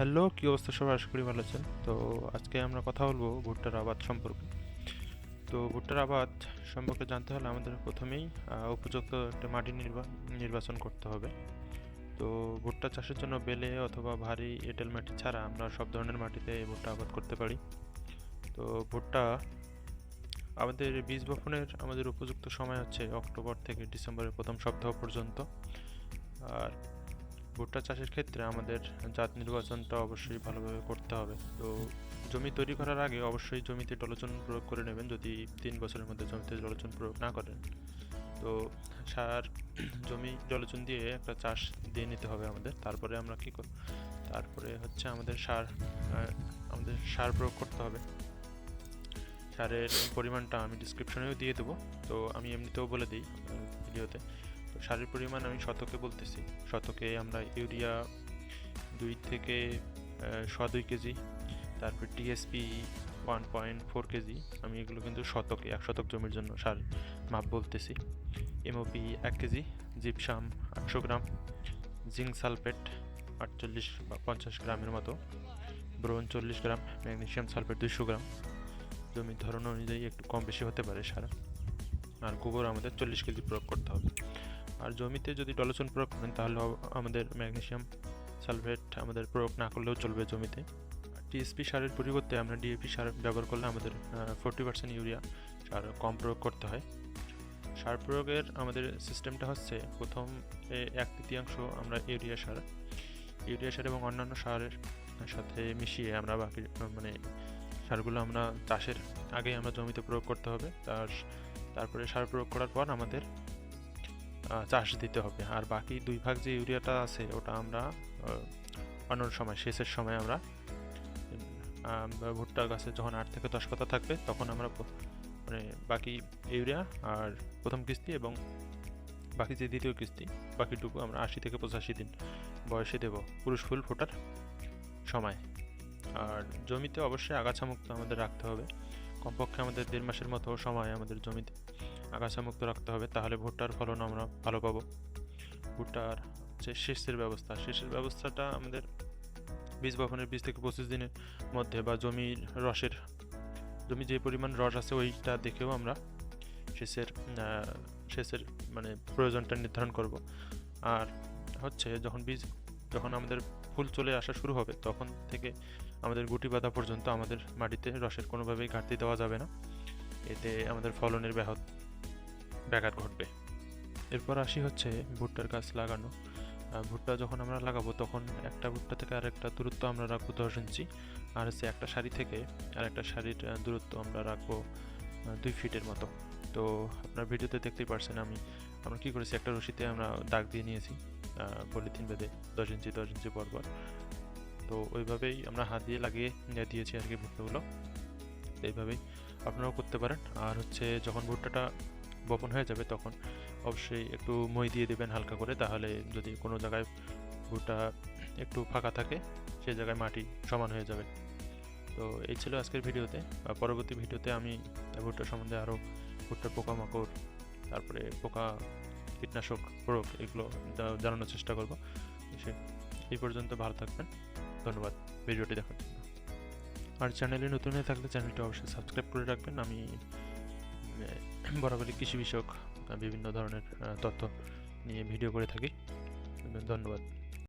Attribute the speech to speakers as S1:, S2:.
S1: Hello, কী অবস্থা সবাই আশা করি ভালো আছেন। তো আজকে আমরা কথা বলব ভুট্টার আবাদ সম্পর্কে। তো ভুট্টার আবাদ সম্পর্কে জানতে হলে আমাদের প্রথমেই উপযুক্ত একটা মাটি নির্বা, নির্বাচন করতে হবে। তো ভুট্টা চাষের জন্য বেলে অথবা ভারী এঁটেল মাটি ছাড়া আমরা সব ধরনের মাটিতে ভুট্টা আবাদ করতে পারি। তো ভুট্টা আমাদের বীজ বপনের আমাদের উপযুক্ত সময় হচ্ছে অক্টোবর থেকে ডিসেম্বরের প্রথম সপ্তাহ পর্যন্ত। আর ভুট্টা চাষের ক্ষেত্রে আমাদের জাত নির্বাচনটা অবশ্যই ভালোভাবে করতে হবে। তো জমি তৈরি করার আগে অবশ্যই জমিতে জলচন প্রয়োগ করে নেবেন যদি তিন বছরের মধ্যে জমিতে জলচন প্রয়োগ না করেন। তো সার, জমি জলচন দিয়ে একটা চাষ দিয়ে নিতে হবে আমাদের। তারপরে আমরা কী তারপরে হচ্ছে আমাদের সার আমাদের সার প্রয়োগ করতে হবে। সারের পরিমাণটা আমি ডিসক্রিপশনেও দিয়ে দেবো। তো আমি এমনিতেও বলে দিই ভিডিওতে সারের পরিমাণ আমি শতকে বলতেছি। শতকে আমরা ইউরিয়া দুই থেকে শ দুই কেজি, তারপর TSP one point four KG. আমি এগুলো কিন্তু শতকে, এক শতক জমির জন্য সার মাপ বলতেছি। এমওপি এক কেজি, জিপসাম আটশো গ্রাম, জিঙ্ক সালফেট আটচল্লিশ বা পঞ্চাশ গ্রামের মতো ব্রোন চল্লিশ গ্রাম, ম্যাগনেশিয়াম সালফেট দুশো গ্রাম। জমির ধরন অনুযায়ী একটু কম বেশি হতে পারে সার। আর গোবর আমাদের চল্লিশ কেজি প্রয়োগ করতে হবে। আর জমিতে যদি ডলোচন প্রয়োগ করেন, তাহলে আমাদের ম্যাগনেশিয়াম সালফেট আমাদের প্রয়োগ না করলেও চলবে জমিতে। টিএসপি সারের পরিবর্তে আমরা ডিএপি সার ব্যবহার করলে আমাদের ফোরটি পার্সেন্ট ইউরিয়া সার কম প্রয়োগ করতে হয়। সার প্রয়োগের আমাদের সিস্টেমটা হচ্ছে, প্রথম এক তৃতীয়াংশ আমরা ইউরিয়া সার ইউরিয়া সার এবং অন্যান্য সারের সাথে মিশিয়ে আমরা বাকি মানে সারগুলো আমরা চাষের আগে আমরা জমিতে প্রয়োগ করতে হবে। তার, তারপরে সার প্রয়োগ করার পর আমাদের চাষ দিতে হবে। আর বাকি দুই ভাগ যে ইউরিয়াটা আছে ওটা আমরা অন্য সময় শেষের সময় আমরা আহ, ভুট্টা গাছে যখন আট থেকে দশ পাতা থাকবে তখন আমরা মানে বাকি ইউরিয়া আর প্রথম কিস্তি এবং বাকি যে দ্বিতীয় কিস্তি বাকিটুকু আমরা আশি থেকে পঁচাশি দিন বয়সে দেব পুরুষ ফুল ফোটার সময়। আর জমিতে অবশ্যই আগাছামুক্ত আমাদের রাখতে হবে। কমপক্ষে আমাদের দেড় মাসের মতো সময় আমাদের জমিতে আগাছামুক্ত রাখতে হবে, তাহলে ভুট্টার ফলন আমরা ভালো পাবো। ভুট্টার যে সেচের ব্যবস্থা, সেচের ব্যবস্থাটা আমাদের বীজ বপনের বিশ থেকে পঁচিশ দিনের মধ্যে বা জমির রসের, জমি যে পরিমাণ রস আছে ওইটা দেখেও আমরা সেচের সেচের মানে প্রয়োজনটা নির্ধারণ করব। আর হচ্ছে যখন বীজ, যখন আমাদের ফুল চলে আসা শুরু হবে, তখন থেকে আমাদের গুটি পাতা পর্যন্ত আমাদের মাটিতে রসের কোনোভাবেই ঘাটতি দেওয়া যাবে না। এতে আমাদের ফলনের ব্যাহত ব্যাঘাত ঘটবে। এরপর আসি হচ্ছে ভুট্টার গাছ লাগানো। ভুট্টা যখন আমরা লাগাবো তখন একটা ভুট্টা থেকে আরেকটা দূরত্ব আমরা রাখব দশ ইঞ্চি। আর হচ্ছে একটা শাড়ি থেকে আরেকটা আহ, দূরত্ব আমরা রাখব দুই ফিটের মতো। তো আপনার ভিডিওতে দেখতেই পারছেন আমি আমরা কী করেছি একটা রশিতে আমরা দাগ দিয়ে নিয়েছি পলিথিন বেঁধে দশ ইঞ্চি দশ ইঞ্চি পর পর তো ওইভাবেই আমরা হাত দিয়ে লাগিয়ে দিয়েছি আর কি ভুট্টাগুলো। এইভাবেই আপনারাও করতে পারেন। আর হচ্ছে যখন ভুট্টাটা বপন হয়ে যাবে তখন অবশ্যই একটু মই দিয়ে দেবেন হালকা করে। তাহলে যদি কোনো জায়গায় ভুট্টা একটু ফাঁকা থাকে, সেই জায়গায় মাটি সমান হয়ে যাবে। তো এই ছিল আজকের ভিডিওতে। পরবর্তী ভিডিওতে আমি ভুট্টা সম্বন্ধে আরও ভুট্টার পোকামাকড়, তারপরে পোকা কীটনাশক প্রয়োগ এগুলো জানানোর চেষ্টা করব। সে, এই পর্যন্ত ভালো থাকবেন। ধন্যবাদ ভিডিওটি দেখার জন্য। আর চ্যানেলে নতুন হয়ে থাকলে চ্যানেলটি অবশ্যই সাবস্ক্রাইব করে রাখবেন। আমি বরাবরই কৃষি বিষয়ক বিভিন্ন ধরনের তথ্য নিয়ে ভিডিও করে থাকি। ধন্যবাদ।